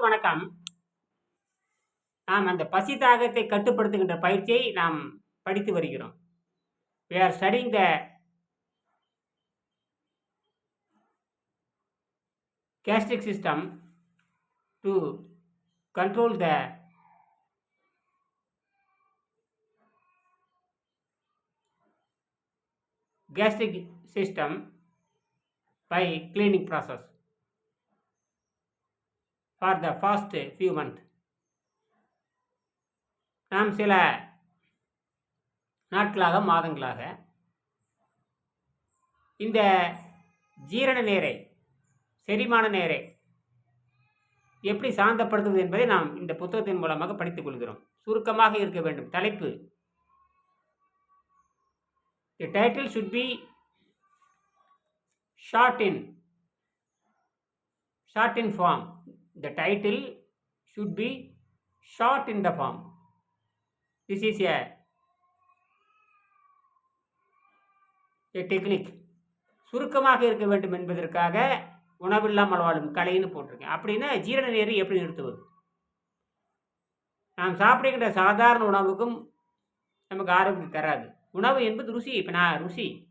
அனைவருக்கும் வணக்கம் நாம் அந்த பசி தாகத்தை கட்டுப்படுத்துகின்ற பயிற்சியை நாம் படித்து வருகிறோம் we are studying the gastric system to control the gastric system by cleaning process for the fast few month நாம் சில நாட்களாக மாதங்களாக இந்த ஜீரண நேரை செரிமான நேரை எப்படி சாந்தப்படுத்துவது என்பதை நாம் இந்த புத்தகத்தின் மூலமாக படித்துக் கொள்கிறோம். சுருக்கமாக இருக்க வேண்டும். தலைப்பு. The title should be short in short in form the title should be short in the form. This is a a technique. சுருக்கமாக இருக்க வேண்டும் என்பதற்காக உணவில்லாமல் வாழும் கலைன்னு போட்டிருக்கேன். அப்படின்னா ஜீரண நேரை எப்படி நிறுத்துவது? நாம் சாப்பிடுகின்ற சாதாரண உணவுக்கும் நமக்கு ஆரோக்கியம் தராது. உணவு என்பது ருசி. இப்போ நான் ருசி.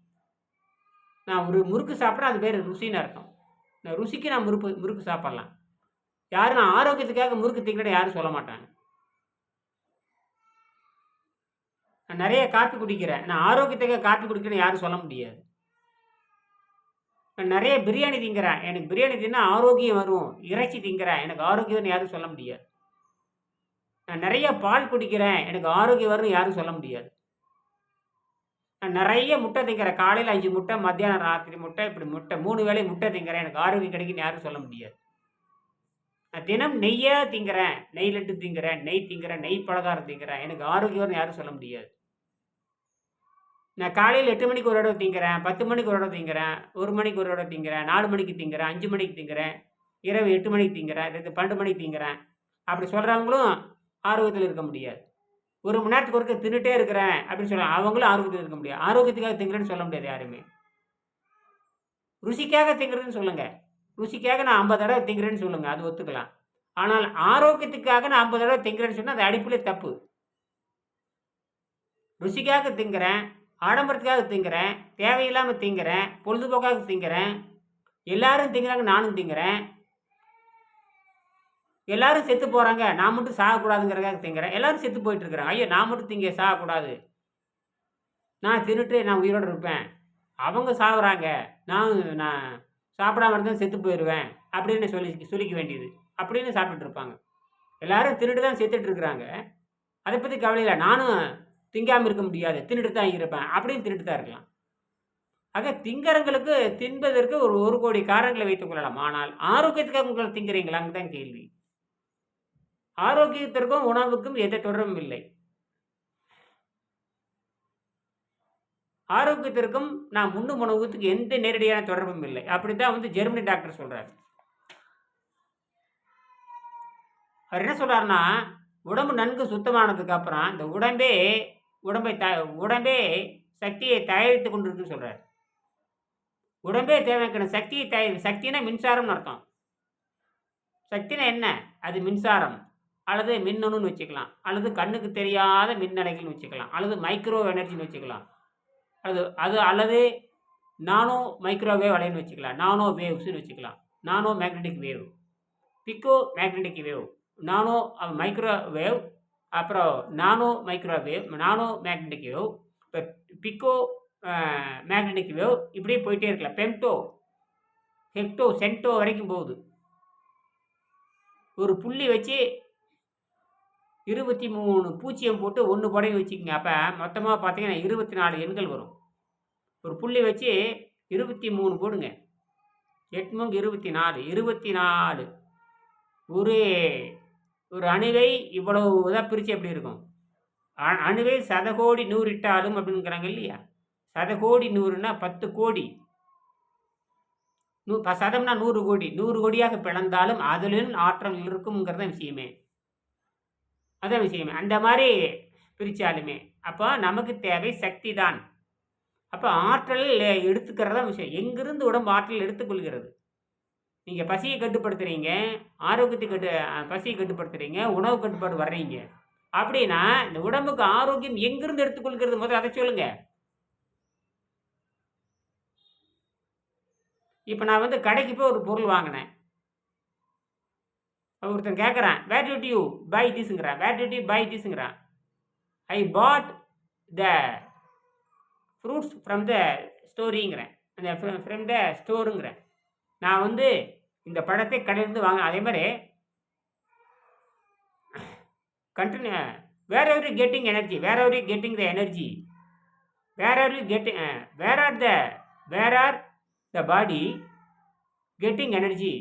நான் ஒரு முறுக்கு சாப்பிட்றேன் அது பேர் ருசின்னு அர்த்தம். நான் ருசிக்கு நான் முறுக்கு முறுக்கு சாப்பிட்லாம். யாரும் நான் ஆரோக்கியத்துக்காக முறுக்கு திங்கட யாரும் சொல்ல மாட்டாங்க. நான் நிறைய காப்பி குடிக்கிறேன். நான் ஆரோக்கியத்துக்காக காப்பி குடிக்கிறேன்னு யாரும் சொல்ல முடியாது. நான் நிறைய பிரியாணி திங்கிறேன் எனக்கு பிரியாணி தின்னா ஆரோக்கியம் வரும். இறைச்சி திங்கிறேன் எனக்கு ஆரோக்கியம்னு யாரும் சொல்ல முடியாது. நான் நிறைய பால் குடிக்கிறேன். எனக்கு ஆரோக்கியம் வரும்னு யாரும் சொல்ல முடியாது. நான் நிறைய முட்டை திங்கிறேன் காலையில் அஞ்சு முட்டை மத்தியானம் ராத்திரி முட்டை இப்படி முட்டை மூணு வேளை முட்டை திங்கிறேன் எனக்கு ஆரோக்கியம் கிடைக்குன்னு யாரும் சொல்ல முடியாது. நான் தினம் நெய்யா திங்கிறேன் நெய் லட்டு திங்கிறேன் நெய் திங்கிறேன் நெய் பலகாரம் திங்கிறேன். எனக்கு ஆரோக்கியம்னு யாரும் சொல்ல முடியாது. நான் காலையில் எட்டு மணிக்கு ஒரு தடவை திங்கிறேன் பத்து மணிக்கு ஒரு தடவை திங்கிறேன் ஒரு மணிக்கு ஒரு தடவை திங்கிறேன் நாலு மணிக்கு திங்கிறேன் அஞ்சு மணிக்கு திங்கிறேன் இரவு எட்டு மணிக்கு திங்கிறேன் ரெண்டு பன்னெண்டு மணிக்கு திங்கிறேன். அப்படி சொல்கிறவங்களும் ஆரோக்கியத்தில் இருக்க முடியாது. ஒரு மணி நேரத்துக்கு ஒருக்க தின்னுட்டே இருக்கிறேன் அப்படின்னு சொல்கிறேன் அவங்களும் ஆரோக்கியத்தில் இருக்க முடியாது. ஆரோக்கியத்துக்காக திங்கிறேன்னு சொல்ல முடியாது யாருமே. ருசிக்காக திங்கிறதுன்னு சொல்லுங்கள் ருசிக்காக நான் ஐம்பது தடவை திங்கிறேன்னு சொல்லுங்க அது ஒத்துக்கலாம். ஆனால் ஆரோக்கியத்துக்காக நான் ஐம்பது தடவை திங்கிறேன்னு சொன்னால் அது அடிப்பிலே தப்பு. ருசிக்காக திங்கிறேன் ஆடம்பரத்துக்காக திங்கிறேன் தேவையில்லாமல் திங்கிறேன் பொழுதுபோக்காக திங்கிறேன் எல்லாரும் திங்கிறாங்க நானும் திங்கிறேன். எல்லாரும் செத்து போகிறாங்க நான் மட்டும் சாகக்கூடாதுங்கிறதுக்காக திங்கிறேன். எல்லாரும் செத்து போயிட்டு இருக்கிறாங்க ஐயோ நான் மட்டும் திங்க சாகக்கூடாது. நான் திருட்டு நான் உயிரோடு இருப்பேன். அவங்க சாகுறாங்க நான் நான் சாப்பிடாம இருந்தால் செத்து போயிடுவேன் அப்படின்னு சொல்லி சொல்லிக்க வேண்டியது. அப்படின்னு சாப்பிட்டுட்டு இருப்பாங்க. எல்லாரும் தின்னுட்டு தான் செத்துட்டு இருக்கிறாங்க. அதை பற்றி கவலை இல்லை. நானும் திங்காமல் இருக்க முடியாது. தின்னுட்டு தான் இருப்பேன் அப்படின்னு தின்னுட்டு தான் இருக்கலாம். ஆக திங்கறங்களுக்கு தின்பதற்கு ஒரு ஒரு கோடி காரணங்களை வைத்துக் கொள்ளலாம். ஆனால் ஆரோக்கியத்துக்காக உங்களை திங்கிறீங்களாங்க தான் கேள்வி. ஆரோக்கியத்திற்கும் உணவுக்கும் எந்த தொடர்பும் இல்லை. ஆரோக்கியத்திற்கும் நான் உண்ணும் உணவுக்கு எந்த நேரடியான தொடர்பும் இல்லை. அப்படி தான் வந்து ஜெர்மனி டாக்டர் சொல்கிறார் அவர் என்ன சொல்கிறாருன்னா உடம்பு நன்கு சுத்தமானதுக்கு அப்புறம் இந்த உடம்பே உடம்பை த உடம்பே சக்தியை தயாரித்து கொண்டு சொல்கிறார் உடம்பே தேவைக்கான சக்தியை தயாரி சக்தினா மின்சாரம்னு அர்த்தம். சக்தினா என்ன? அது மின்சாரம். அல்லது மின்னணுன்னு வச்சுக்கலாம். அல்லது கண்ணுக்கு தெரியாத மின்னலைகள்னு வச்சுக்கலாம். அல்லது மைக்ரோ எனர்ஜின்னு வச்சுக்கலாம். அது அது அல்லது நானோ மைக்ரோவேவ் அலைன்னு வச்சுக்கலாம். நானோ வேவ்ஸ்னு வச்சுக்கலாம். Nano magnetic wave. Pico magnetic wave. Nano microwave. அப்புறம் nano microwave nano magnetic wave. இப்போ பிக்கோ மேக்னெட்டிக் வேவ் இப்படியே போயிட்டே இருக்கலாம். பெம்டோ ஹெக்டோ சென்டோ வரைக்கும் போகுது. ஒரு புள்ளி வச்சு இருபத்தி மூணு பூஜ்ஜியம் போட்டு ஒன்று புடவை வச்சுக்கோங்க. அப்போ மொத்தமாக பார்த்தீங்கன்னா இருபத்தி நாலு எண்கள் வரும். ஒரு புள்ளி வச்சு இருபத்தி மூணு போடுங்க. எட்மூங்கு இருபத்தி நாலு. இருபத்தி நாலு. ஒரு ஒரு அணுவை இவ்வளவு இதாக பிரித்து எப்படி இருக்கும்? அணுவை சதகோடி நூறு இட்டாலும் அப்படிங்கிறாங்க இல்லையா? சதகோடி நூறுனா பத்து கோடி. நூ ப- சதம்னா நூறு கோடி. நூறு கோடியாக பிளந்தாலும் அதிலும் ஆற்றல் இருக்குங்கிறத விஷயமே. அதான் விஷயமே. அந்த மாதிரி பிரித்தாலுமே அப்போ நமக்கு தேவை சக்தி தான் அப்போ ஆற்றல் எடுத்துக்கிறதா விஷயம். எங்கிருந்து உடம்பு ஆற்றல் எடுத்துக்கொள்கிறது? நீங்கள் பசியை கட்டுப்படுத்துகிறீங்க ஆரோக்கியத்தை கட்டு பசியை கட்டுப்படுத்துகிறீங்க உணவு கட்டுப்பாடு வர்றீங்க. அப்படின்னா இந்த உடம்புக்கு ஆரோக்கியம் எங்கிருந்து எடுத்துக்கொள்கிறது? முதல்ல அதை சொல்லுங்க. இப்போ நான் வந்து கடைக்கு போய் ஒரு பொருள் வாங்கினேன். ஒருத்தன் கேட்குறான் வேர் டிட் யூ பை திஸ்ங்கிறான் where did you buy திஸ்ங்கிறான் I bought the fruits from the ஸ்டோரிங்கிறேன் அந்த ஃப்ரம் த ஸ்டோருங்கிறேன் நான் வந்து இந்த பழத்தை கடையிலிருந்து வாங்க அதே மாதிரி கண்டினியூ வேற ஆர் கெட்டிங் எனர்ஜி வேற ஒரு கெட்டிங் த எனர்ஜி வேற are getting where are the where are the body getting energy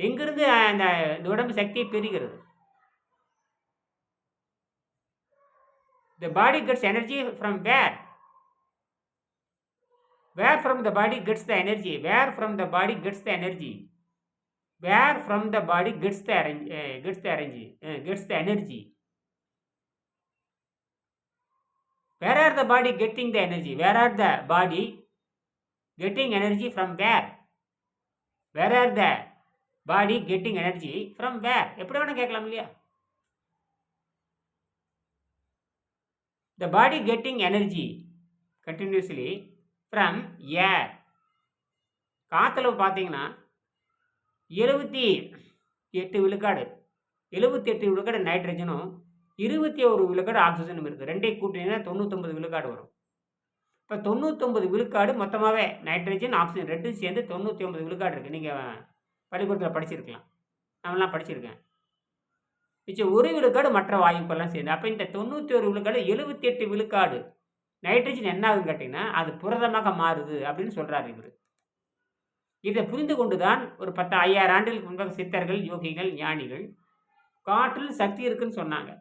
எங்கிருந்து அந்த இந்த உடம்பு சக்தியை பெறுகிறது? the body gets energy from where where from the body gets the energy where from the body gets the energy where from the body gets the arrange, uh, gets the energy uh, gets the energy where are the body getting the energy where are the body getting energy from where where are the body getting energy from where எப்படி வேணா கேட்கலாம் இல்லையா the body getting energy continuously from air காற்றுல பார்த்தீங்கன்னா இருபத்தி எட்டு விழுக்காடு எழுபத்தி எட்டு விழுக்காடு நைட்ரஜனும் இருபத்தி ஒரு விழுக்காடு ஆக்சிஜனும் இருக்குது ரெண்டே கூட்டினீங்கன்னா தொண்ணூத்தொம்பது விழுக்காடு வரும். இப்போ தொண்ணூத்தொம்பது விழுக்காடு மொத்தமாகவே நைட்ரஜன் ஆக்சிஜன் ரெண்டும் சேர்ந்து தொண்ணூற்றி ஒன்பது விழுக்காடு இருக்குது நீங்கள் பள்ளிக்கூடத்தில் படிச்சிருக்கலாம். நம்மளாம் படிச்சிருக்கேன். மிச்சம் ஒரு விழுக்காடு மற்ற வாயுக்கெல்லாம் சேர்ந்து. அப்போ இந்த தொண்ணூற்றி ஒரு விழுக்காடு எழுபத்தி எட்டு விழுக்காடு. நைட்ரஜன் என்ன ஆகுதுன்னு கேட்டிங்கன்னா அது புரதமாக மாறுது அப்படின்னு சொல்கிறார் இவர். இதை புரிந்து கொண்டு தான் ஒரு பத்து ஐயாயிரம் ஆண்டுகளுக்கு முன்பாக சித்தர்கள் யோகிகள் ஞானிகள் காற்றில் சக்தி இருக்குன்னு சொன்னாங்க.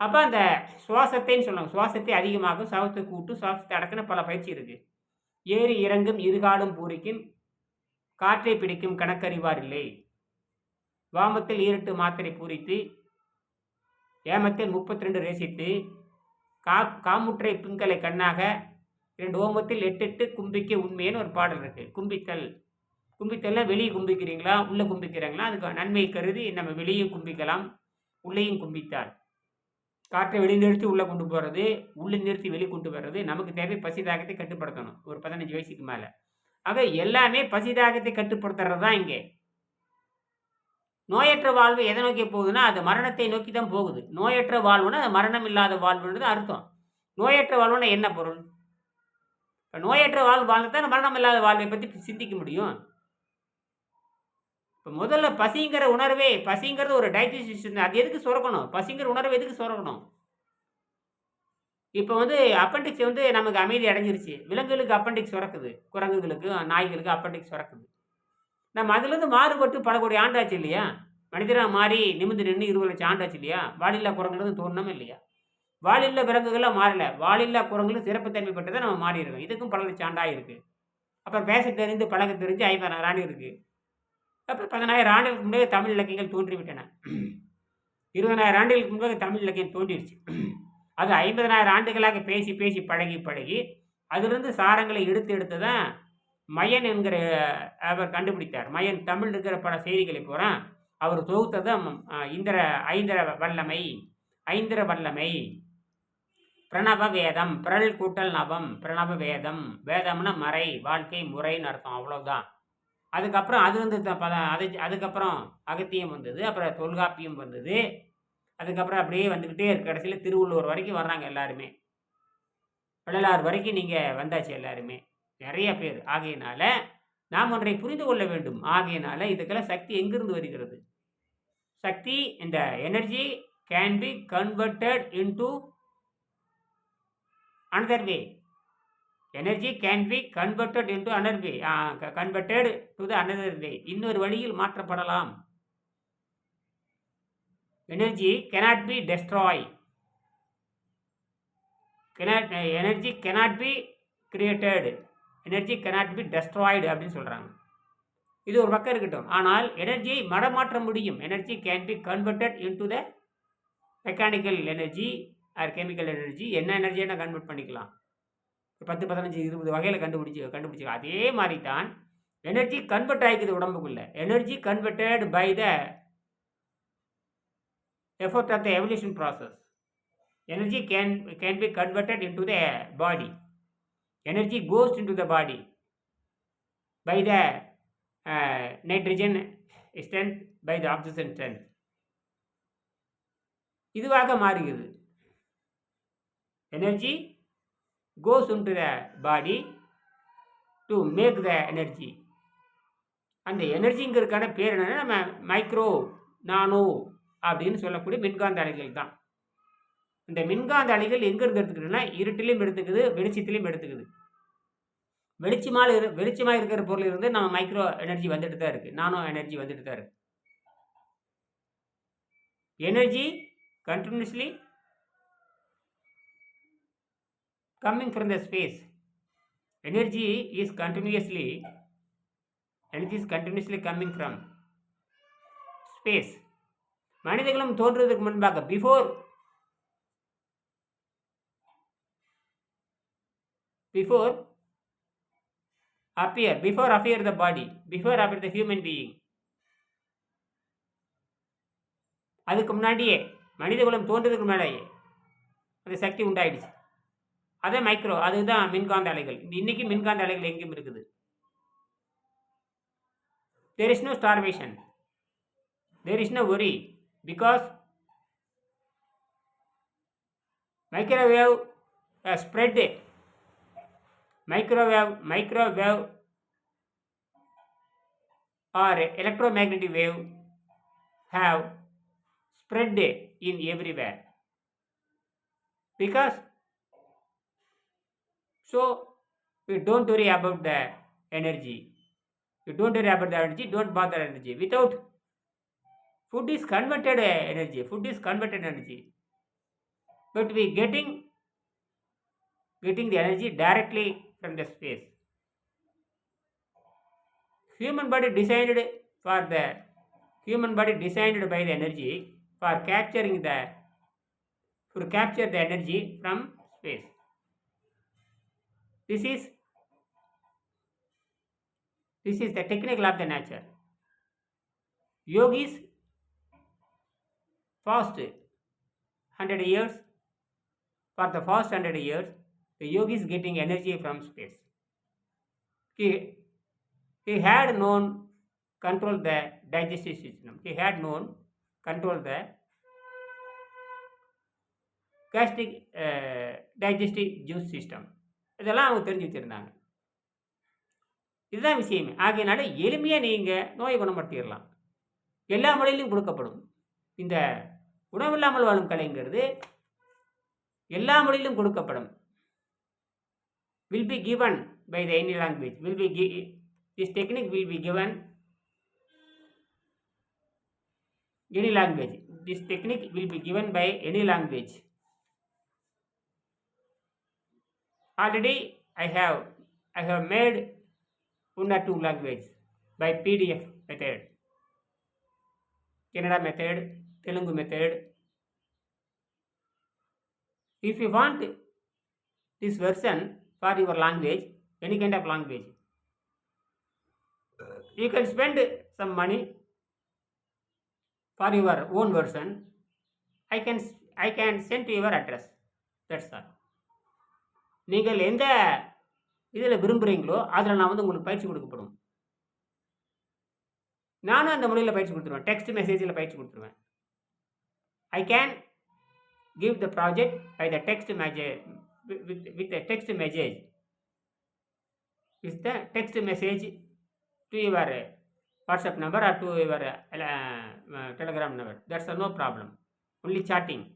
அப்போ அந்த சுவாசத்தைன்னு சொன்னாங்க. சுவாசத்தை அதிகமாகும் சுவாசத்தை கூட்டு சுவாசத்தை அடக்குன்னு பல பயிற்சி இருக்குது ஏறி இறங்கும் இருகாலும் பூரிக்கும் காற்றை பிடிக்கும் கணக்கறிவார் இல்லை. வாமத்தில் ஈரட்டு மாத்திரை பூரித்து ஏமத்தில் முப்பத்தி ரெண்டு ரேசித்து கா காமுற்றை பிங்கலை கண்ணாக இரண்டு ஓமத்தில் எட்டெட்டு கும்பிக்க உண்மைன்னு ஒரு பாடல் இருக்கு. கும்பித்தல். கும்பித்தல்ல வெளியே கும்பிக்கிறீங்களா? உள்ளே கும்பிக்கிறீங்களா? அதுக்கு நன்மை கருதி நம்ம வெளியே கும்பிக்கலாம். உள்ளேயும் கும்பித்தால். காற்றை வெளி நிறுத்தி உள்ளே கொண்டு போகிறது உள்ளே நிறுத்தி வெளியே கொண்டு வர்றது நமக்கு தேவை பசி தாகத்தை கட்டுப்படுத்தணும். ஒரு பதினஞ்சு வயசுக்கு மேலே. ஆக எல்லாமே பசி தாகத்தை கட்டுப்படுத்துறது தான் இங்கே. நோயற்ற வாழ்வு எதை நோக்கி போகுதுன்னா அது மரணத்தை நோக்கி தான் போகுது. நோயற்ற வாழ்வுனா அது மரணம் இல்லாத வாழ்வுன்றது அர்த்தம். நோயற்ற வாழ்வுனா என்ன பொருள்? இப்போ நோயற்ற வாழ்வு வாழ்ந்து தான் மரணம் இல்லாத வாழ்வை பற்றி சிந்திக்க முடியும். இப்போ முதல்ல பசிங்கிற உணர்வே பசிங்கிறது ஒரு டைஜஸ்ட் அது எதுக்கு சுரக்கணும்? பசிங்கிற உணர்வு எதுக்கு சுரக்கணும்? இப்போ வந்து அப்பண்டிக்ஸ் வந்து நமக்கு அமைதி அடைஞ்சிருச்சு. விலங்குகளுக்கு அப்பண்டிக்ஸ் சுரக்குது. குரங்குகளுக்கு நாய்களுக்கு அப்பண்டிக்ஸ் சுரக்குது. நம்ம அதுலேருந்து மாறுபட்டு பல கோடி ஆண்டாச்சு இல்லையா? மனிதராக மாறி நிமிந்து நின்று இருபது லட்சம் ஆண்டாச்சு இல்லையா? வாலில்லா குரங்குலேருந்து தோணுமே இல்லையா? வாலில்லா விலங்குகள்லாம் மாறல. வாலில்லா குரங்குகளும் சிறப்புத்தன்மை பெற்று தான் நம்ம மாறி இருக்கோம் இதுக்கும் பல லட்சம் ஆண்டாக இருக்குது அப்புறம் பேச தெரிந்து பழக தெரிஞ்சு ஐம்பதாயிரம் ஆண்டு இருக்குது அப்புறம் பதினாயிரம் ஆண்டுகளுக்கு முன்னாடி தமிழ் இலக்கியங்கள் தோன்றிவிட்டன. இருபதாயிரம் ஆண்டுகளுக்கு முன்பாக தமிழ் இலக்கியம் தோன்றிடுச்சு. அது ஐம்பதனாயிரம் ஆண்டுகளாக பேசி பேசி பழகி பழகி அதிலிருந்து சாரங்களை எடுத்து எடுத்து தான் மயன் என்கிற அவர் கண்டுபிடித்தார். மயன் தமிழ் இருக்கிற பல செய்திகளை பூரா அவர் தொகுத்ததும் இந்திர ஐந்திர வல்லமை ஐந்திர வல்லமை. பிரணவ வேதம் பிரல் கூட்டல் நவம் பிரணவ வேதம் வேதம்னா மறை வாழ்க்கை முறைன்னு அர்த்தம் அவ்வளோதான் அதுக்கப்புறம் அது வந்து த- பத அது அதுக்கப்புறம் அகத்தியம் வந்தது அப்புறம் தொல்காப்பியம் வந்தது. அதுக்கப்புறம் அப்படியே வந்துக்கிட்டே இருக்க. கடைசியில் திருவள்ளுவர் வரைக்கும் வர்றாங்க எல்லாருமே. வள்ளலார் வரைக்கும் நீங்கள் வந்தாச்சு எல்லாருமே. நிறைய பேர். ஆகையினால நாம் ஒன்றை புரிந்து கொள்ள வேண்டும். ஆகையினால இதுக்கெல்லாம் சக்தி எங்கிருந்து வருகிறது? சக்தி இந்த energy can be converted into another way energy can be converted into another way converted to the another way இன்னொரு வழியில் மாற்றப்படலாம். Energy cannot be destroy cannot energy cannot be created energy cannot be destroyed அப்படின்னு சொல்கிறாங்க இது ஒரு பக்கம் இருக்கட்டும். ஆனால் எனர்ஜியை மடமாற்ற முடியும். Energy can be converted into the mechanical energy or chemical energy என்ன எனர்ஜியை கன்வெர்ட் பண்ணிக்கலாம். பத்து பதினஞ்சு இருபது வகையில் கண்டுபிடிச்சி கண்டுபிடிச்சி அதே மாதிரி தான் எனர்ஜி கன்வெர்ட் ஆகிக்குது உடம்புக்குள்ள. Energy converted by the effort of the evolution process energy can can be converted into the body. Energy goes into the body by the uh, nitrogen strength by the oxygen strength. இதுவாக மாறுகிறது. Energy goes into the body to make the energy அந்த எனர்ஜிங்கிறதுக்கான பேர் என்னென்னா நம்ம micro நானோ அப்படின்னு சொல்லக்கூடிய மின்காந்த அலைகள் தான். இந்த மின்காந்த அலைகள் எங்கேருந்து எடுத்துக்குதுன்னா இருட்டிலையும் எடுத்துக்குது வெளிச்சத்திலையும் எடுத்துக்குது. வெளிச்சமாக இரு வெளிச்சமாக இருக்கிற பொருள் இருந்து நம்ம மைக்ரோ எனர்ஜி வந்துட்டு தான் இருக்குது நானோ எனர்ஜி வந்துட்டு தான் இருக்குது energy continuously coming from the space. energy is continuously energy is continuously coming from space. மனிதர்களும் தோன்றுவதற்கு முன்பாக before before appear before appear the body before appear the human being. அதுக்கு முன்னாடியே மனித குலம் தோன்றதுக்கு முன்னாடியே அந்த சக்தி உண்டாயிடுச்சு. அதே மைக்ரோ அதுதான் மின்காந்த அலைகள். இன்னைக்கு மின்காந்த அலைகள் எங்கேயும் இருக்குது. There is no starvation there is no worry because microwave spread microwave microwave or electromagnetic wave have spread in everywhere. Because so we don't worry about the energy. You don't worry about the energy don't bother energy. Without food is converted energy food is converted energy. But we getting getting the energy directly from the space. Human body designed for the human body designed by the energy for capturing the to capture the energy from space. This is this is the technical of the nature. Yogis fast 100 years for the first 100 years the yogi is getting energy from space. He, he had known control the digestive system. He had known control the gastric uh, digestive juice system. இதெல்லாம் அவங்க தெரிஞ்சு வச்சுருந்தாங்க இதுதான் விஷயமே ஆகையினால எளிமையாக நீங்கள் நோயை குணப்படுத்திடலாம் எல்லா முறையிலும் கொடுக்கப்படும் இந்த உணவில்லாமல் வாழும் கலைங்கிறது எல்லா முறையிலும் கொடுக்கப்படும் will be given by the any language. Will be this technique will be given any language. This technique will be given by any language. Already i have i have made one or two language by pdf method. Kannada method telugu method. If you want this version for your language, any kind of language. You can spend some money for your own version. I can I can send to your address. That's all. நீங்கள் எந்த இதில் விரும்புகிறீங்களோ அதில் நான் வந்து உங்களுக்கு பயிற்சி கொடுக்கப்படும் நானும் அந்த முறையில் பயிற்சி கொடுத்துருவேன் டெக்ஸ்ட் மெசேஜில் பயிற்சி கொடுத்துருவேன் I can give the project by the text message with, with, the text message. Is the text message to your uh, whatsapp number or to your uh, uh, telegram number? That's uh, no problem. Only chatting.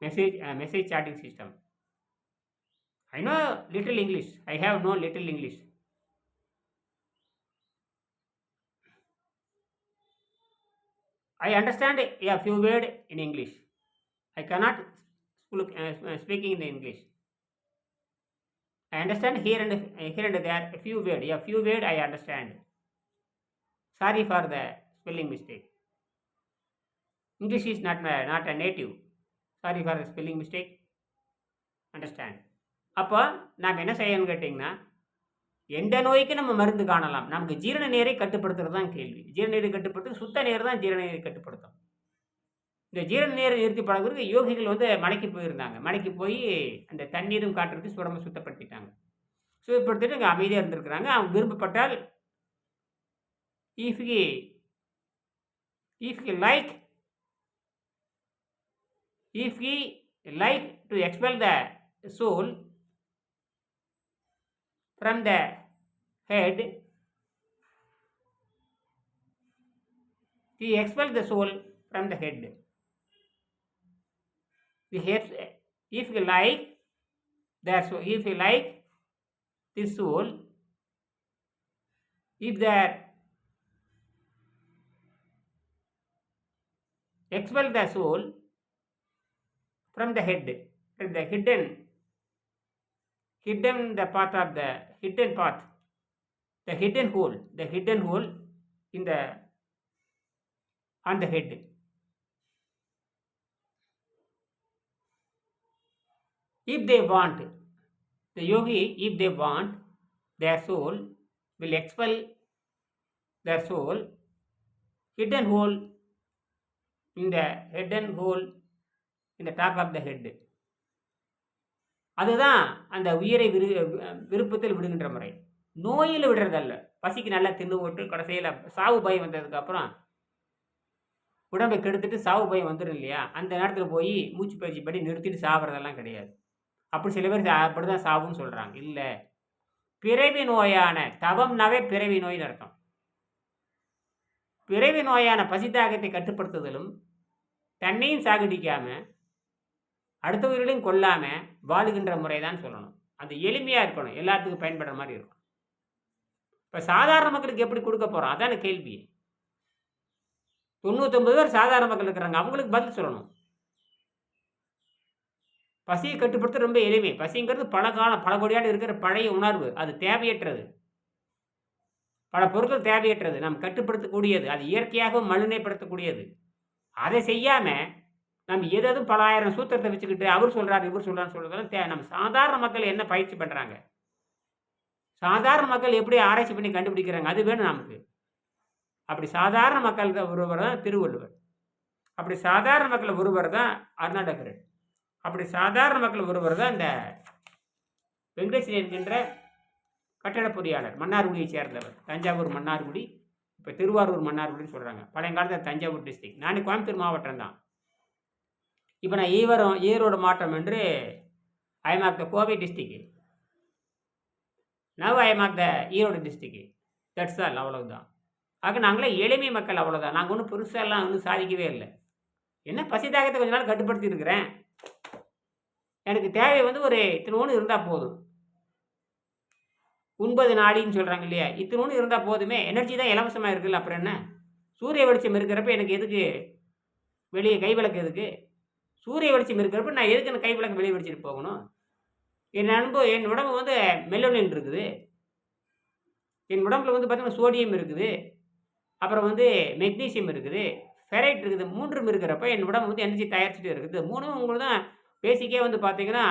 Message uh, message chatting system. I know little english. I have no little english. I understand a few word in english. I cannot speak, uh, speaking in english I understand here and here and there a few word. Yeah, few word I understand. Sorry for the spelling mistake. English is not my, not a sorry for the spelling mistake understand அப்போ நாம் என்ன செய்யணும்னு கேட்டிங்கன்னா எந்த நோய்க்கு நம்ம மருந்து காணலாம் நமக்கு ஜீரண நீரை கட்டுப்படுத்துறது தான் கேள்வி ஜீரண நீரை கட்டுப்படுத்து சுத்த நீர் தான் ஜீரண நீரை கட்டுப்படுத்தும் இந்த ஜீரண நீரை நிறுத்தி பழகுறதுக்கு யோகிகள் வந்து மலைக்கு போயிருந்தாங்க. மலைக்கு போய் அந்த தண்ணீரும் காட்டுறதுக்கு சுடம்பை சுத்தப்படுத்திட்டாங்க. சுத்தப்படுத்திட்டு அங்கே அமைதியாக இருந்திருக்கிறாங்க. அவங்க விருப்பப்பட்டால் if he if he like if he like to expel the soul from the head he expel the soul from the head head if you like that so if you like this soul if that expel the soul from the head from the hidden hidden the part of the hidden part the hidden hole the hidden hole in the on the head if they want the yogi if they want their soul will expel their soul hidden hole in the hidden hole in the top of the head. அதுதான் அந்த உயிரை விரு விருப்பத்தில் விடுகின்ற முறை. நோயில் விடுறதல்ல. பசிக்கு நல்லா தின்னு போட்டு கடைசியில் சாவு பயம் வந்ததுக்கப்புறம் உடம்பை கெடுத்துட்டு சாவு பயம் வந்துடும் இல்லையா? அந்த நேரத்தில் போய் மூச்சு பயிற்சி படி நிறுத்திட்டு சாப்பிட்றதெல்லாம் கிடையாது. அப்படி சில பேர் அப்படி தான் சாவுன்னு சொல்கிறாங்க இல்லை. பிறவி நோயான தவம்னாவே பிறவி நோயின்னு அர்த்தம். பிறவி நோயான பசித்தாகத்தை கட்டுப்படுத்துதலும் தன்னையும் சாகடிக்காமல் அடுத்த உயிர்களையும் கொல்லாமல் வாழுகின்ற முறை தான் சொல்லணும். அது எளிமையாக இருக்கணும். எல்லாத்துக்கும் பயன்படுற மாதிரி இருக்கும். இப்போ சாதாரண மக்களுக்கு எப்படி கொடுக்க போகிறோம் அதான கேள்வி. தொண்ணூத்தொம்பது பேர் சாதாரண மக்கள் இருக்கிறாங்க. அவங்களுக்கு பதில் சொல்லணும். பசியை கட்டுப்படுத்த ரொம்ப எளிமை. பசிங்கிறது பல காலம் பல கோடியாடு இருக்கிற பழைய உணர்வு. அது தேவையற்றது. பல பொருட்கள் தேவையற்றது. நாம் கட்டுப்படுத்தக்கூடியது. அது இயற்கையாக மழுனைப்படுத்தக்கூடியது அதை செய்யாமல் நம்ம ஏதாவது பல ஆயிரம் சூத்திரத்தை வச்சுக்கிட்டு அவர் சொல்கிறார் இவர் சொல்கிறான்னு சொல்கிறதெல்லாம் தே நம்ம சாதாரண மக்கள் என்ன பயிற்சி பண்ணுறாங்க சாதாரண மக்கள் எப்படி ஆராய்ச்சி பண்ணி கண்டுபிடிக்கிறாங்க? அது வேணும் நமக்கு. அப்படி சாதாரண மக்களுக்கு ஒருவர் தான் திருவள்ளுவர். அப்படி சாதாரண மக்கள் ஒருவர் தான் அருணாடகரன் அப்படி சாதாரண மக்கள் ஒருவர் தான் இந்த வெங்கடேசன் என்கின்ற கட்டட பொறியாளர் மன்னார்குடியை சேர்ந்தவர். தஞ்சாவூர் மன்னார்குடி இப்போ திருவாரூர் மன்னார்குடின்னு சொல்கிறாங்க பழைய காலத்தில் தஞ்சாவூர் டிஸ்ட்ரிக் நான் கோயம்புத்தூர் மாவட்டம் தான். இப்போ நான் ஈவரம் ஈரோடு மாவட்டம் என்று I'm of the Kovai district now I'm of the Erode district that's all அவ்வளவுதான். ஆக நாங்களே எளிமை மக்கள் அவ்வளோதான் நாங்கள் ஒன்றும் பெருசாலாம் ஒன்றும் சாதிக்கவே இல்லை. என்ன பசி தாகத்தை கொஞ்ச நாள் கட்டுப்படுத்தி இருக்கிறேன். எனக்கு தேவை வந்து ஒரு இத்தனோன்னு இருந்தால் போதும். ஒன்பது நாடின்னு சொல்கிறாங்க இல்லையா? இத்தனோன்னு இருந்தால் போதுமே. எனர்ஜி தான் இலவசமாக இருக்குல்ல அப்புறம் என்ன? சூரிய வெளிச்சம் இருக்கிறப்ப எனக்கு எதுக்கு? வெளியே கை விளக்கு எதுக்கு? சூரிய வெளிச்சம் இருக்கிறப்ப நான் எதுக்கு அந்த கை விளக்கு வெளியே வெடிச்சிட்டு போகணும்? என் அன்பு என் உடம்பு வந்து மெலோனின் இருக்குது. என் உடம்புல வந்து பார்த்திங்கன்னா சோடியம் இருக்குது. அப்புறம் வந்து மெக்னீசியம் இருக்குது. ஃபெரைட் இருக்குது. மூன்றும் இருக்கிறப்ப என் உடம்பு வந்து எனர்ஜி தயாரிச்சுட்டு இருக்குது. மூணும் உங்களுக்கு தான் பேசிக்கே வந்து பார்த்தீங்கன்னா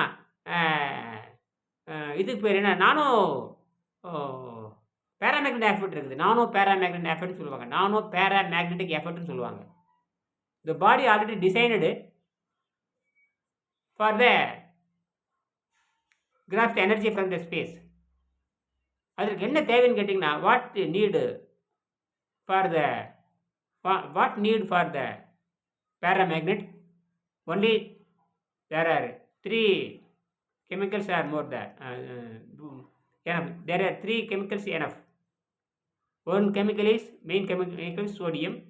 இதுக்கு பேர் என்ன? நானும் பேராமேக்னட் எஃபர்ட் இருக்குது. நானும் பேராமேக்னட் எஃபர்ட்னு சொல்லுவாங்க. நானும் பேராமேக்னட்டிக் எஃபர்ட்னு சொல்லுவாங்க. இந்த body already designed for the craft energy from the space அதற்கு என்ன தேவைன்னு கேட்டிங்கன்னா what need for the what need for the paramagnet only there are three chemicals are more than uh, uh, enough. There are three chemicals enough. One chemical is main chemical is sodium.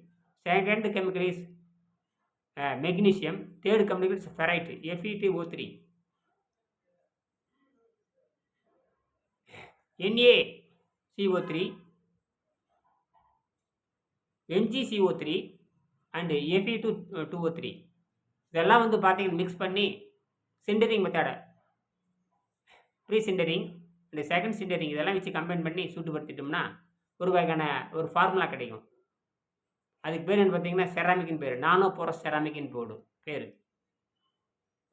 Second chemical is uh, magnesium. Third chemical is ferrite, FeTO3. NaCO3, NgCO3 and F two two O three இதெல்லாம் வந்து பார்த்தீங்கன்னா mix பண்ணி sintering மெத்தடை pre sintering இந்த second sintering இதெல்லாம் வச்சு combine பண்ணி சூட்டுப்படுத்திட்டோம்னா ஒரு வகையான ஒரு ஃபார்முலா கிடைக்கும். அதுக்கு பேர் என்ன பார்த்தீங்கன்னா செராமிக்கின் பேர். நானோ போகிற செராமிக்கின்னு போடும் பேர்.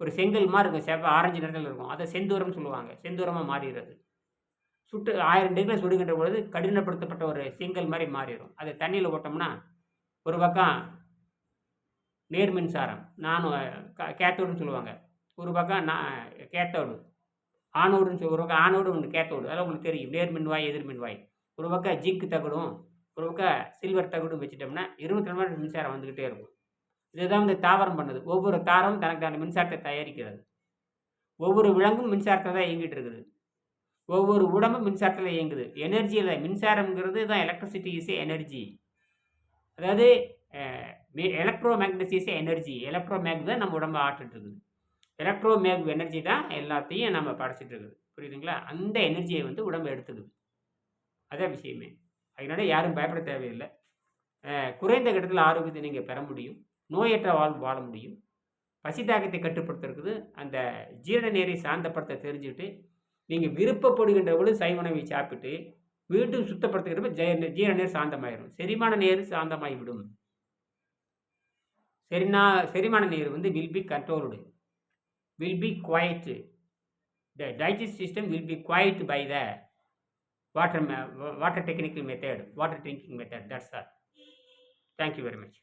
ஒரு செங்கல் மாதிரி இருக்கும் செவ்வ ஆரஞ்சு நிறத்தில் இருக்கும். அதை செந்தூரம்னு சொல்லுவாங்க. செந்தூரமாக மாறிடுறது. சுட்டு ஆயிரம் டிகிரியில் சுடுகின்ற பொழுது கடினப்படுத்தப்பட்ட ஒரு செங்கல் மாதிரி மாறிடும். அதை தண்ணியில் போட்டோம்னா ஒரு பக்கம் நேர் மின்சாரம். நானும் கேத்தோடுன்னு சொல்லுவாங்க. ஒரு பக்கம் நான் கேத்தோடு. ஆணோடுன்னு சொல்லி ஒரு பக்கம் ஆணோடு ஒன்று கேத்தோடு. அதெல்லாம் உங்களுக்கு தெரியும். நேர் மின்வாய் எதிர் மின்வாய். ஒரு பக்கம் ஜிங்க் தகடும் ஒரு பக்கம் சில்வர் தகடும் வச்சுட்டோம்னா இருபத்தி ரெண்டு மணி மின்சாரம் வந்துக்கிட்டே இருக்கும். இதுதான் இந்த தாவரம் பண்ணுது. ஒவ்வொரு தாவரம் தனக்கான மின்சாரத்தை தயாரிக்கிறது. ஒவ்வொரு விலங்கும் மின்சாரத்தை தான் இயங்கிட்டு இருக்குது. ஒவ்வொரு உடம்பும் மின்சாரத்தில் இயங்குது. எனர்ஜியில் மின்சாரம்ங்கிறது தான் எலக்ட்ரிசிட்டி இஸ் எனர்ஜி அதாவது electro magnetism energy electro mag தான் நம்ம உடம்பை ஆட்டுட்டு இருக்குது எலக்ட்ரோ மேக் எனர்ஜி தான் எல்லாத்தையும் நம்ம படைச்சிட்டு இருக்குது புரியுதுங்களா? அந்த எனர்ஜியை வந்து உடம்பு எடுத்துக்குது. அதான் விஷயமே. அதனால யாரும் பயப்பட தேவையில்லை. குறைந்த கட்டத்தில் ஆரோக்கியத்தை நீங்கள் பெற முடியும். நோயற்ற வாழ் வாழ முடியும். பசி தாக்கத்தை கட்டுப்படுத்துறதுக்கு அந்த ஜீரண நீரை சாந்தப்படுத்த தெரிஞ்சுக்கிட்டு நீங்கள் விருப்பப்படுகின்ற சை உணவை சாப்பிட்டு மீண்டும் சுத்தப்படுத்துகிறப்ப ஜீரண நீர் சாந்தமாயிடும் செரிமான நீர் சாந்தமாகி விடும் செரினா செரிமான நீர் வந்து will be controlled will be guided the digest system will be guided by the water water technical method water drinking method that's all thank you very much